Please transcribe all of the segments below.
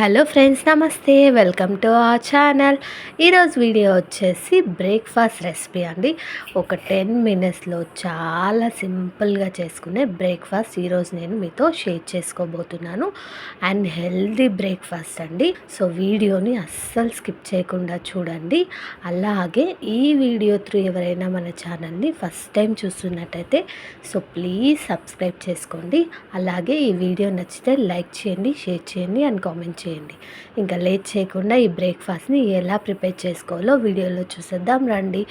Hello friends నమస్తే. Welcome to ఆ channel. ఈరోజు వీడియో వచ్చేసి బ్రేక్ఫాస్ట్ రెసిపీ అండి. ఒక టెన్ మినిట్స్లో చాలా సింపుల్గా చేసుకునే బ్రేక్ఫాస్ట్ ఈరోజు నేను మీతో షేర్ చేసుకోబోతున్నాను. అండ్ హెల్దీ బ్రేక్ఫాస్ట్ అండి. సో వీడియోని అస్సలు స్కిప్ చేయకుండా చూడండి. అలాగే ఈ వీడియో త్రూ ఎవరైనా మన ఛానల్ని ఫస్ట్ టైం చూస్తున్నట్టయితే సో ప్లీజ్ సబ్స్క్రైబ్ చేసుకోండి. అలాగే ఈ వీడియో నచ్చితే లైక్ చేయండి షేర్ చేయండి అండ్ కామెంట్ చేయండి. చేయండి. ఇంకా లేట్ చేయకుండా ఈ బ్రేక్ఫాస్ట్ని ఎలా ప్రిపేర్ చేసుకోవాలో వీడియోలో చూసేద్దాం రండి.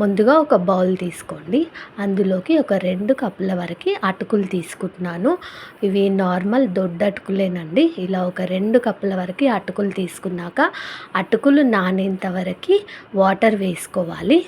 ముందుగా ఒక బౌల్ తీసుకోండి. అందులోకి ఒక రెండు కప్పుల వరకు అటుకులు తీసుకుంటున్నాను. ఇవి నార్మల్ దొడ్డ అటుకులేనండి. ఇలా ఒక రెండు కప్పుల వరకు అటుకులు తీసుకున్నాక అటుకులు నానేంత వరకు వాటర్ వేసుకోవాలి.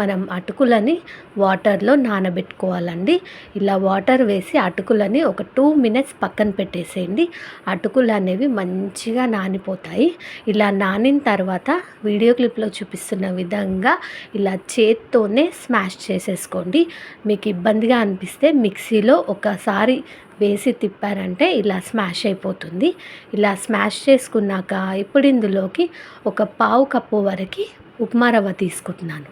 మనం అటుకులని వాటర్లో నానబెట్టుకోవాలండి. ఇలా వాటర్ వేసి అటుకులని ఒక టూ మినిట్స్ పక్కన పెట్టేసేయండి. అటుకులు అనేవి మంచిగా నానిపోతాయి. ఇలా నానిన తర్వాత వీడియో క్లిప్లో చూపిస్తున్న విధంగా ఇలా చేత్తోనే స్మాష్ చేసేసుకోండి. మీకు ఇబ్బందిగా అనిపిస్తే మిక్సీలో ఒకసారి వేసి తిప్పారంటే ఇలా స్మాష్ అయిపోతుంది. ఇలా స్మాష్ చేసుకున్నాక ఇప్పుడు ఇందులోకి ఒక పావు కప్పు వరకు ఉప్మా రవ్వ తీసుకుంటున్నాను.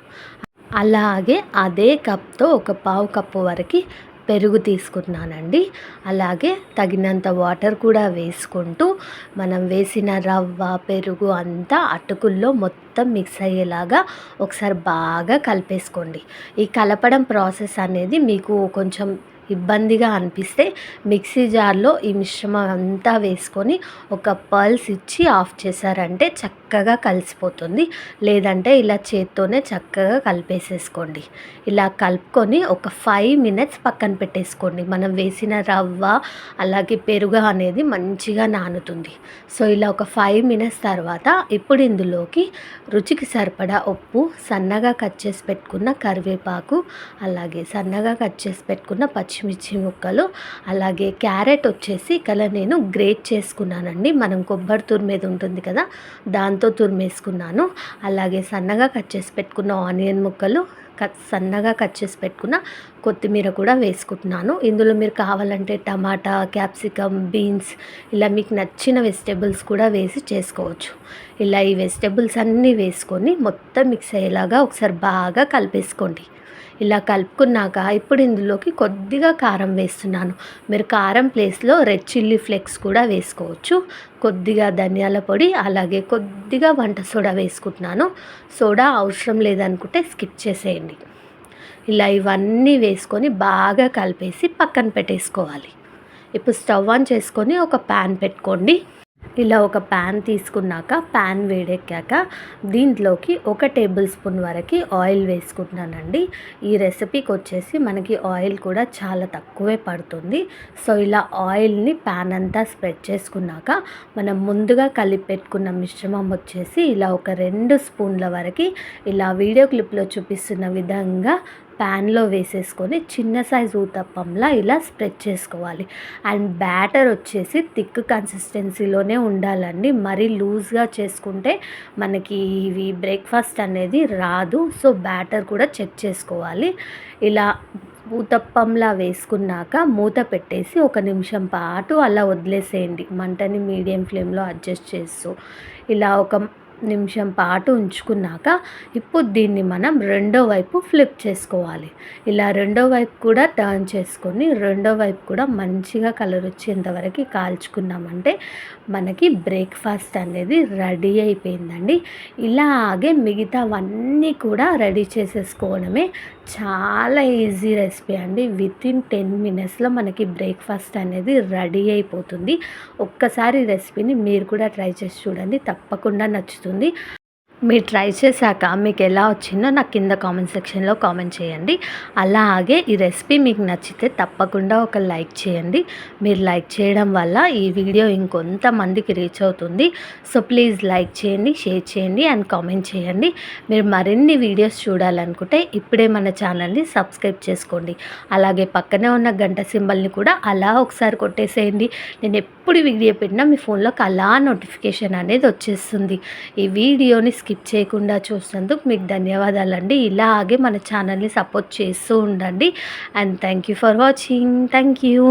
అలాగే అదే కప్తో ఒక పావు కప్పు వరకు పెరుగు తీసుకున్నానండి. అలాగే తగినంత వాటర్ కూడా వేసుకుంటూ మనం వేసిన రవ్వ పెరుగు అంతా అటుకుల్లో మొత్తం మిక్స్ అయ్యేలాగా ఒకసారి బాగా కలిపేసుకోండి. ఈ కలపడం ప్రాసెస్ అనేది మీకు కొంచెం ఇబ్బందిగా అనిపిస్తే మిక్సీ జార్లో ఈ మిశ్రమం అంతా వేసుకొని ఒక పల్స్ ఇచ్చి ఆఫ్ చేశారంటే చక్కగా కలిసిపోతుంది. లేదంటే ఇలా చేత్తోనే చక్కగా కలిపేసేసుకోండి. ఇలా కలుపుకొని ఒక ఫైవ్ మినిట్స్ పక్కన పెట్టేసుకోండి. మనం వేసిన రవ్వ అలాగే పెరుగు అనేది మంచిగా నానుతుంది. సో ఇలా ఒక ఫైవ్ మినిట్స్ తర్వాత ఇప్పుడు ఇందులోకి రుచికి సరిపడా ఉప్పు సన్నగా కట్ చేసి పెట్టుకున్న కరివేపాకు అలాగే సన్నగా కట్ చేసి పెట్టుకున్న పచ్చి పచ్చిమిర్చి ముక్కలు అలాగే క్యారెట్ వచ్చేసి ఇక్కడ నేను గ్రేట్ చేసుకున్నానండి. మనం కొబ్బరి తురిమేది ఉంటుంది కదా దాంతో తురిమేసుకున్నాను. అలాగే సన్నగా కట్ చేసి పెట్టుకున్న ఆనియన్ ముక్కలు కట్ సన్నగా కట్ చేసి పెట్టుకున్న కొత్తిమీర కూడా వేసుకుంటున్నాను. ఇందులో మీరు కావాలంటే టమాటా క్యాప్సికమ్ బీన్స్ ఇలా మీకు నచ్చిన వెజిటేబుల్స్ కూడా వేసి చేసుకోవచ్చు. ఇలా ఈ వెజిటేబుల్స్ అన్నీ వేసుకొని మొత్తం మిక్స్ అయ్యేలాగా ఒకసారి బాగా కలిపేసుకోండి. ఇలా కలుపుకున్నాక ఇప్పుడు ఇందులోకి కొద్దిగా కారం వేస్తున్నాను. మీరు కారం ప్లేస్లో రెడ్ చిల్లీ ఫ్లేక్స్ కూడా వేసుకోవచ్చు. కొద్దిగా ధనియాల పొడి అలాగే కొద్దిగా వంట సోడా వేసుకుంటున్నాను. సోడా అవసరం లేదనుకుంటే స్కిప్ చేసేయండి. ఇలా ఇవన్నీ వేసుకొని బాగా కలిపేసి పక్కన పెట్టేసుకోవాలి. ఇప్పుడు స్టవ్ ఆన్ చేసుకొని ఒక ప్యాన్ పెట్టుకోండి. ఇలా ఒక ప్యాన్ తీసుకున్నాక ప్యాన్ వేడెక్కాక దీంట్లోకి ఒక టేబుల్ స్పూన్ వరకు ఆయిల్ వేసుకుంటున్నానండి. ఈ రెసిపీకి వచ్చేసి మనకి ఆయిల్ కూడా చాలా తక్కువే పడుతుంది. సో ఇలా ఆయిల్ని ప్యాన్ అంతా స్ప్రెడ్ చేసుకున్నాక మనం ముందుగా కలిపి పెట్టుకున్న మిశ్రమం వచ్చేసి ఇలా ఒక రెండు స్పూన్ల వరకు ఇలా వీడియో క్లిప్లో చూపిస్తున్న విధంగా ప్యాన్లో వేసేసుకొని చిన్న సైజ్ ఊతప్పంలా ఇలా స్ప్రెడ్ చేసుకోవాలి. అండ్ బ్యాటర్ వచ్చేసి థిక్ కన్సిస్టెన్సీలోనే ఉండాలండి. మరీ లూజ్గా చేసుకుంటే మనకి ఇవి బ్రేక్ఫాస్ట్ అనేది రాదు. సో బ్యాటర్ కూడా చెక్ చేసుకోవాలి. ఇలా ఊతప్పంలా వేసుకున్నాక మూత పెట్టేసి ఒక నిమిషం పాటు అలా వదిలేసేయండి. మంటని మీడియం ఫ్లేమ్లో అడ్జస్ట్ చేస్తూ. ఇలా ఒక నిమిషం పాటు ఉంచుకున్నాక ఇప్పుడు దీన్ని మనం రెండో వైపు ఫ్లిప్ చేసుకోవాలి. ఇలా రెండో వైపు కూడా టర్న్ చేసుకొని రెండో వైపు కూడా మంచిగా కలర్ వచ్చేంతవరకు కాల్చుకున్నామంటే మనకి బ్రేక్ఫాస్ట్ అనేది రెడీ అయిపోయిందండి. ఇలాగే మిగతావన్నీ కూడా రెడీ చేసేసుకోవడమే చాలా ఈజీ రెసిపీ అండి. విత్ ఇన్ టెన్ మినిట్స్లో మనకి బ్రేక్ఫాస్ట్ అనేది రెడీ అయిపోతుంది. ఒక్కసారి రెసిపీని మీరు కూడా ట్రై చేసి చూడండి. తప్పకుండా నచ్చుతుంది. మీరు ట్రై చేశాక మీకు ఎలా వచ్చిందో నాకు కింద కామెంట్ సెక్షన్లో కామెంట్ చేయండి. అలాగే ఈ రెసిపీ మీకు నచ్చితే తప్పకుండా ఒక లైక్ చేయండి. మీరు లైక్ చేయడం వల్ల ఈ వీడియో ఇంకొంతమందికి రీచ్ అవుతుంది. సో ప్లీజ్ లైక్ చేయండి షేర్ చేయండి అండ్ కామెంట్ చేయండి. మీరు మరిన్ని వీడియోస్ చూడాలనుకుంటే ఇప్పుడే మన ఛానల్ని సబ్స్క్రైబ్ చేసుకోండి. అలాగే పక్కనే ఉన్న గంట సింబల్ని కూడా అలా ఒకసారి కొట్టేసేయండి. నేను ఎప్పుడు వీడియో పెట్టినా మీ ఫోన్లోకి అలా నోటిఫికేషన్ అనేది వచ్చేస్తుంది. ఈ వీడియోని స్కిప్ చేయకుండా చూసినందుకు మీకు ధన్యవాదాలండి. ఇలాగే మన ఛానల్ని సపోర్ట్ చేస్తూ ఉండండి. And thank you for watching. Thank you